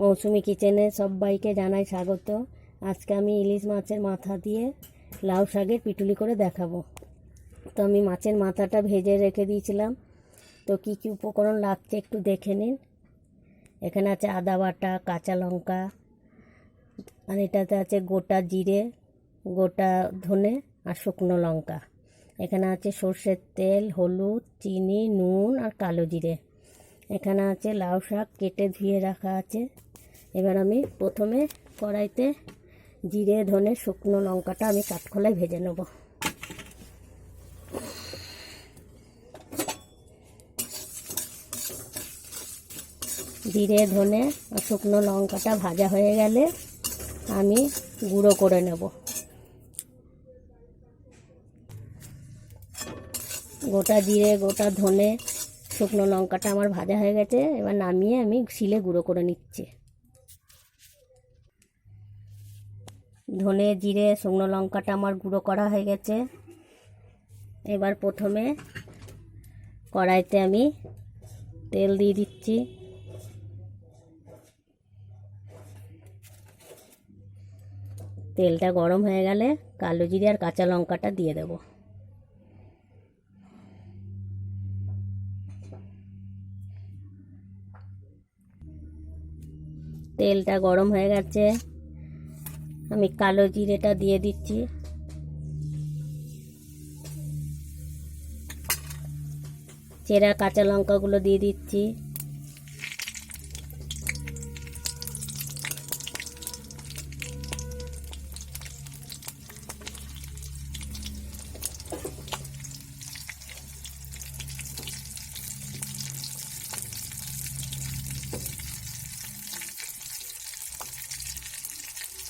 মৌসুমি কিচেনে সবাইকে জানাই স্বাগত। আজকে আমি ইলিশ মাছের মাথা দিয়ে লাউ শাকের পিটুলি করে দেখাবো। তো আমি মাছের মাথাটা ভেজে রেখে দিয়েছিলাম। তো কী কী উপকরণ লাগছে একটু দেখে নিন। এখানে আছে আদা বাটা, কাঁচা লঙ্কা, আর এটাতে আছে গোটা জিরে, গোটা ধনে আর শুকনো লঙ্কা। এখানে আছে সর্ষের তেল, হলুদ, চিনি, নুন আর কালো জিরে। এখানে আছে লাউ শাক কেটে ধুয়ে রাখা আছে। এবার আমি প্রথমে কড়াইতে জিরে, ধনে, শুকনো লঙ্কাটা আমি কাঠখোলায় ভেজে নেব। জিরে, ধনে শুকনো লঙ্কাটা ভাজা হয়ে গেলে আমি গুঁড়ো করে নেব। গোটা জিরে, গোটা ধনে, শুকনো লঙ্কাটা আমার ভাজা হয়ে গেছে, এবার নামিয়ে আমি শিলে গুঁড়ো করে নিচ্ছি। ধনে, জিরে, শুকনো লঙ্কাটা আমার গুঁড়ো করা হয়ে গেছে। এবার প্রথমে কড়াইতে আমি তেল দিয়ে দিচ্ছি। তেলটা গরম হয়ে গেলে কালো জিরে আর কাঁচা লঙ্কাটা দিয়ে দেবো। তেলটা গরম হয়ে গেছে। আমি কালো জিরেটা দিয়ে দিচ্ছি। চেরা কাঁচা লঙ্কাগুলো দিয়ে দিচ্ছি।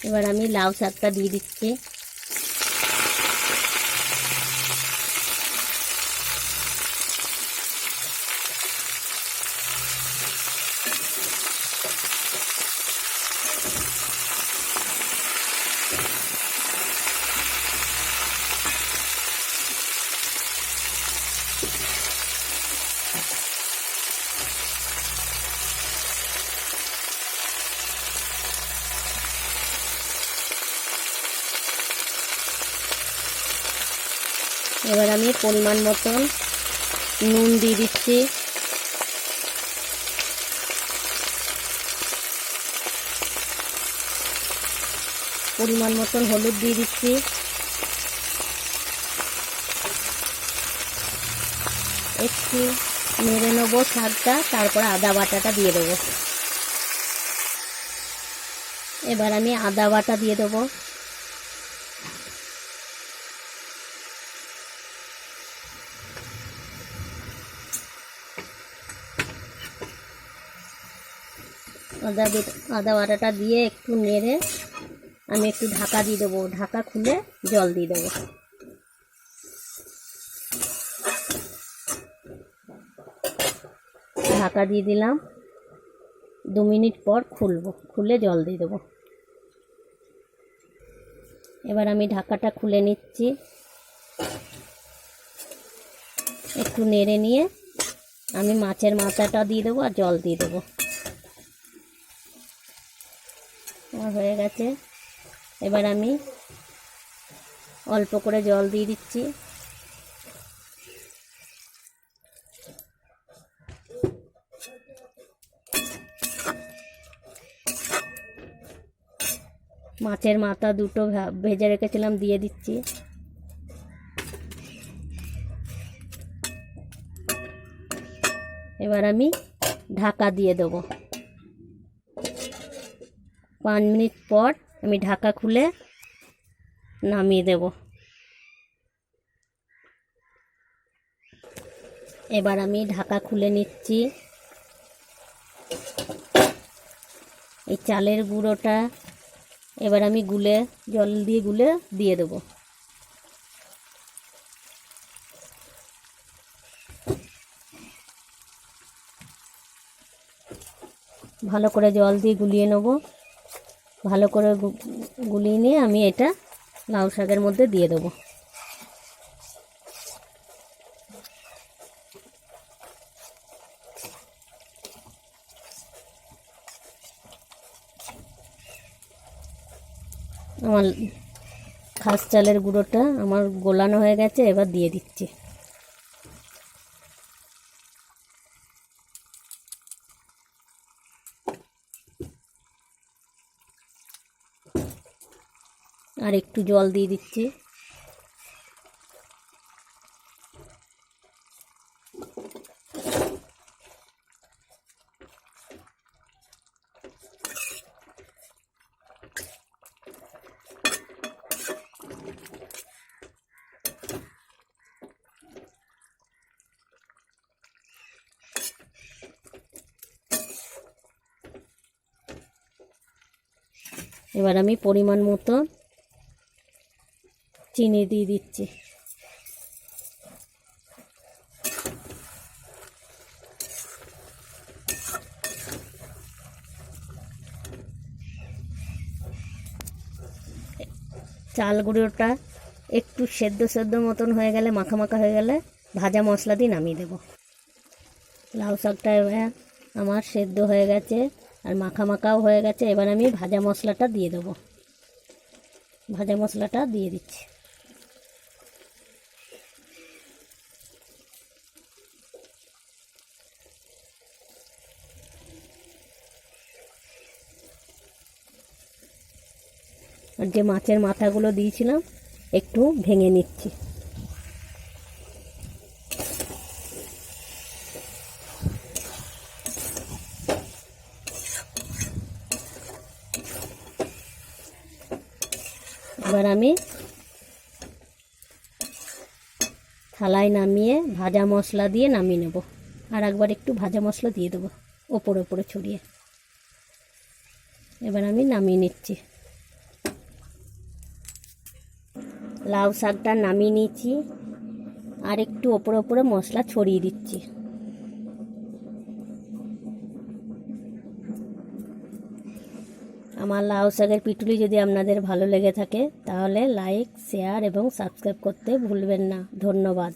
এবার আমি লাউ শাকটা দিয়ে দিচ্ছি। এবার আমি পরিমাণ মতন নুন দিয়ে দিচ্ছি। পরিমাণ মতন হলুদ দিয়ে দিচ্ছি। একটু নেড়ে নেব শাকটা তারপরে আদা বাটাটা দিয়ে দেবো। এবার আমি আদা বাটা দিয়ে দেবো। আদা আদা বাটাটা দিয়ে একটু নেড়ে আমি একটু ঢাকা দিয়ে দেবো। ঢাকা খুলে জল দিয়ে দেবো। ঢাকা দিয়ে দিলাম। দু মিনিট পর খুলবো। খুলে জল দিয়ে দেবো। এবার আমি ঢাকাটা খুলে নিচ্ছি। একটু নেড়ে নিয়ে আমি মাছের মাথাটা দিয়ে দেবো আর জল দিয়ে দেবো। আমার হয়ে গেছে। এবার আমি অল্প করে জল দিয়ে দিচ্ছি। মাছের মাথা দুটো ভেজে রেখেছিলাম, দিয়ে দিচ্ছি। এবার আমি ঢাকা দিয়ে দেবো। পাঁচ মিনিট পর আমি ঢাকা খুলে নামিয়ে দেব। এবার আমি ঢাকা খুলে নিচ্ছি। এই চালের গুঁড়োটা এবার আমি গুলে, জল দিয়ে গুলে দিয়ে দেবো। ভালো করে জল দিয়ে গুলিয়ে নেব। ভালো করে গুলিয়ে নিয়ে আমি এটা লাউ শাকের মধ্যে দিয়ে দেবো। আমার খাস চালের গুঁড়োটা আমার গোলানো হয়ে গেছে, এবার দিয়ে দিচ্ছি। একটু জল দিয়ে দিচ্ছি। এবার আমি পরিমাণ মতো চিনি দিয়ে দিচ্ছি। চাল গুঁড়োটা একটু সেদ্ধ সেদ্ধ মতন হয়ে গেলে, মাখা মাখা হয়ে গেলে ভাজা মশলা দিয়ে নামিয়ে দেবো। লাউ শাকটা এবার আমার সেদ্ধ হয়ে গেছে আর মাখা মাখাও হয়ে গেছে। এবার আমি ভাজা মশলাটা দিয়ে দেবো। ভাজা মশলাটা দিয়ে দিচ্ছি। যে মাছের মাথাগুলো দিয়েছিলাম, একটু ভেঙে নিচ্ছি। এবার আমি থালায় নামিয়ে ভাজা মশলা দিয়ে নামিয়ে নেব। আর একবার একটু ভাজা মশলা দিয়ে দেবো, ওপরে ওপরে ছড়িয়ে। এবার আমি নামিয়ে নিচ্ছি। লাউ শাকটা নামিয়ে নিয়েছি। আর একটু ওপরে ওপরে মশলা ছড়িয়ে দিচ্ছি। আমার লাউ শাকের পিটুলি যদি আপনাদের ভালো লেগে থাকে, তাহলে লাইক শেয়ার এবং সাবস্ক্রাইব করতে ভুলবেন না। ধন্যবাদ।